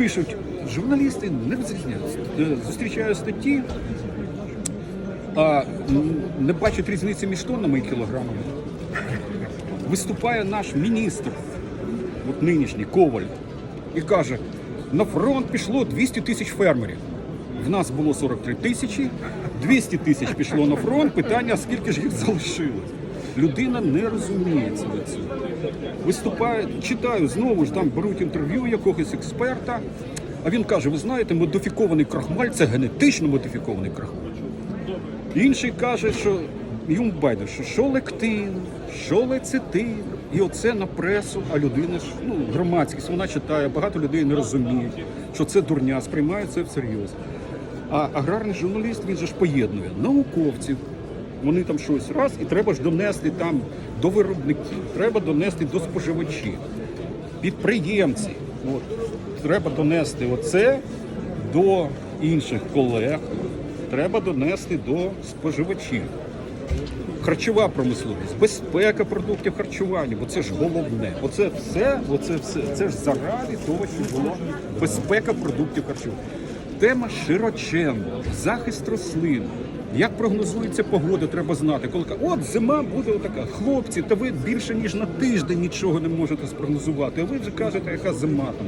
пишуть, журналісти не розрізняють. Е, Зустрічаю статті, а не бачать різниці між тоннами і кілограмами. Виступає наш міністр, от нинішній Коваль, і каже: на фронт пішло 200 тисяч фермерів. В нас було 43 тисячі, 200 тисяч пішло на фронт. Питання, скільки ж їх залишилось? Людина не розуміє цього. Виступає, читаю знову ж там беруть інтерв'ю якогось експерта. А він каже: ви знаєте, модифікований крахмаль це генетично модифікований крахмаль. Інший каже, що йому байдуже, що, що лектин, що лецитин, і оце на пресу, а людина ж, ну, громадськість, вона читає, багато людей не розуміють, що це дурня, сприймає це всерйоз. А аграрний журналіст, він же ж поєднує науковців, вони там щось раз, і треба ж донести там до виробників, треба донести до споживачів, підприємці. От, треба донести оце до інших колег, треба донести до споживачів. Харчова промисловість, безпека продуктів харчування, бо це ж головне. Оце все, оце все, це ж заради того, що було безпека продуктів харчування. Тема широченна, захист рослин. Як прогнозується погода, треба знати. Коли от зима буде отака. Хлопці, та ви більше ніж на тиждень нічого не можете спрогнозувати. А ви вже кажете, яка зима там.